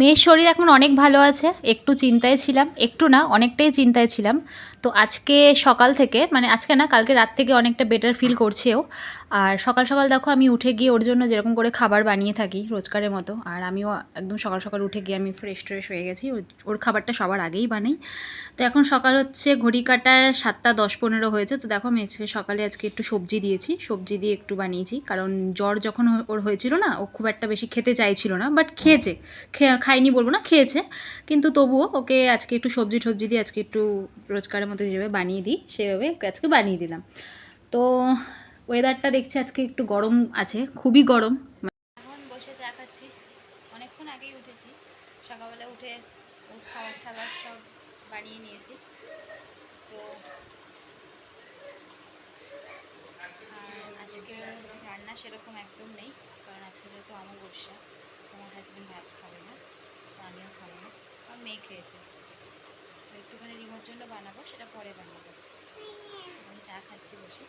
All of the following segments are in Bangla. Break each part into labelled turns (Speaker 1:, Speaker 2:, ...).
Speaker 1: মেয়ের শরীর এখন অনেক ভালো আছে, একটু চিন্তায় ছিলাম, একটু না, অনেকটাই চিন্তায় ছিলাম। তো আজকে সকাল থেকে মানে আজকে না, কালকে রাত থেকে অনেকটা বেটার ফিল করছেও আর সকাল সকাল দেখো আমি উঠে গিয়ে ওর জন্য যেরকম করে খাবার বানিয়ে থাকি রোজকারের মতো। আর আমিও একদম সকাল সকাল উঠে গিয়ে আমি ফ্রেশ ট্রেশ হয়ে গেছি। ওর- খাবারটা সবার আগেই বানাই। তো এখন সকাল হচ্ছে ঘড়ি কাটায় সাতটা দশ পনেরো হয়েছে। তো দেখো আমি সকালে আজকে একটু সবজি দিয়েছি। সবজি দিয়ে একটু বানিয়েছি। কারণ জ্বর যখন ওর হয়েছিল না, ও খুব একটা বেশি খেতে চাইছিল না। বাট খেয়েছে। খে- খায়নি বলব না, খেয়েছে। কিন্তু তবুও ওকে আজকে একটু সবজি টবজি দিয়ে আজকে একটু রোজকারের মতো যেভাবে বানিয়ে দিই, সেভাবে আজকে বানিয়ে দিলাম। তো ওয়েদারটা দেখছি আজকে একটু গরম আছে, খুবই গরম। এখন বসে চা খাচ্ছি। অনেকক্ষণ আগেই উঠেছি। সকালবেলা উঠে ওর খাবার টাবার সব বানিয়ে নিয়েছি। তো আজকে রান্না সেরকম একদম নেই, কারণ আজকে যেহেতু অমাবস্যা, আমার হাজব্যান্ড ভাত খাবে না, তো আমিও খাব না আর মেয়ে খেয়েছে। তো একটুখানি রিমোর জন্য বানাবো, সেটা পরে বানাবো চা খাচ্ছি বসে।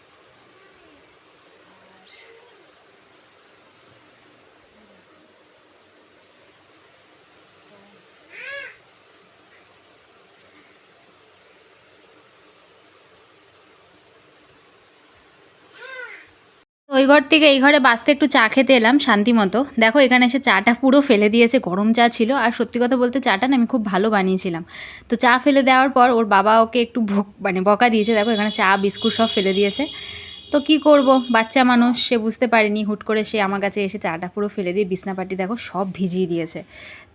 Speaker 1: ওই ঘর থেকে এই ঘরে বাসতে একটু চা খেতে এলাম, শান্তি মতো। দেখো, এখানে এসে চাটা পুরো ফেলে দিয়েছে, গরম চা ছিল। আর সত্যি কথা বলতে চাটা না আমি খুব ভালো বানিয়েছিলাম। তো চা ফেলে দেওয়ার পর ওর বাবা ওকে একটু ভোক মানে বকা দিয়েছে। দেখো, এখানে চা, বিস্কুট সব ফেলে দিয়েছে। তো কি করব? বাচ্চা মানুষ, সে বুঝতে পারেনি। হুট করে সে আমার কাছে এসে চাটা পুরো ফেলে দিয়ে বিছনাপাটি দেখো, সব ভিজিয়ে দিয়েছে।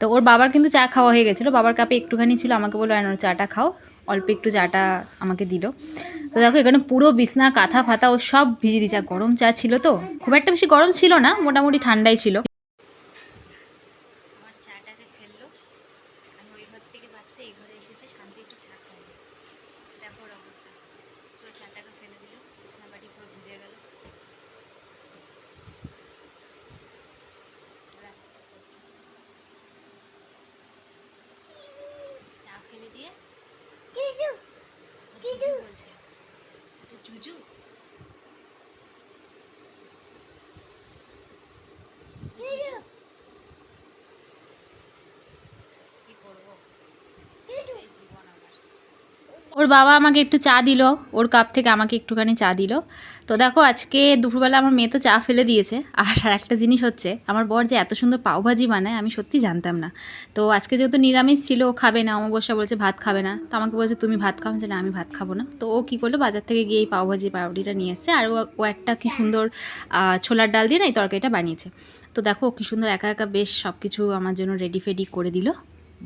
Speaker 1: তো ওর বাবার কিন্তু চা খাওয়া হয়ে গেছিল। বাবার কাপে একটুখানি ছিল। আমাকে বলল চাটা খাও। অল্প একটু চাটা আমাকে দিল। তো দেখো, এখানে পুরো বিছনা, কাঁথা, ফাতা, ও সব ভিজে আর গরম চা ছিল তো? খুব একটা বেশি গরম ছিল না, মোটামুটি ঠান্ডাই ছিল। চাটাকে ফেলে দিল, বিছনাবাটি পুরো ভিজে গেল। 見る。ওর বাবা আমাকে একটু চা দিল, ওর কাপ থেকে আমাকে একটুখানি চা দিল। তো দেখো, আজকে দুপুরবেলা আমার মেয়ে তো চা ফেলে দিয়েছে। আর আর একটা জিনিস হচ্ছে, আমার বর যে এত সুন্দর পাওভাজি বানায়, আমি সত্যি জানতাম না। তো আজকে যেহেতু নিরামিষ ছিল, ও খাবে না, অমাবস্যা বলছে ভাত খাবে না। তো আমাকে বলছে, তুমি ভাত খাও? যে না, আমি ভাত খাব না। তো ও কী করল, বাজার থেকে গিয়ে এই পাওভাজি পাউডিটা নিয়ে এসছে। আর ও একটা কি সুন্দর ছোলার ডাল দিয়ে না, এই তরকারিটা বানিয়েছে। তো দেখো কি সুন্দর, একা একা বেশ সব কিছু আমার জন্য রেডি ফেডি করে দিল।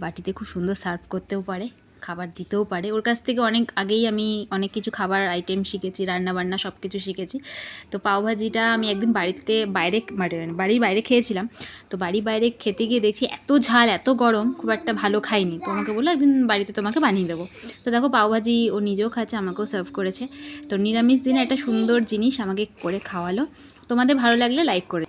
Speaker 1: বাটিতে খুব সুন্দর সার্ভ করতেও পারে। খাবার দিতেও পারে। ওর কাছ থেকে অনেক আগেই আমি অনেক কিছু খাবার আইটেম শিখেছি রান্না বান্না সব কিছু শিখেছি। তো পাওভাজিটা আমি একদিন বাড়িতে বাইরে মানে বাড়ির বাইরে খেয়েছিলাম। তো বাড়ির বাইরে খেতে গিয়ে দেখছি এত ঝাল, এত গরম, খুব একটা ভালো খাইনি। তো আমাকে বলল, একদিন বাড়িতে তোমাকে বানিয়ে দেবো। তো দেখো পাওভাজি ও নিজেও খাচ্ছে, আমাকেও সার্ভ করেছে। তো নিরামিষ দিনে একটা সুন্দর জিনিস আমাকে করে খাওয়ালো। তোমাদের ভালো লাগলে লাইক করে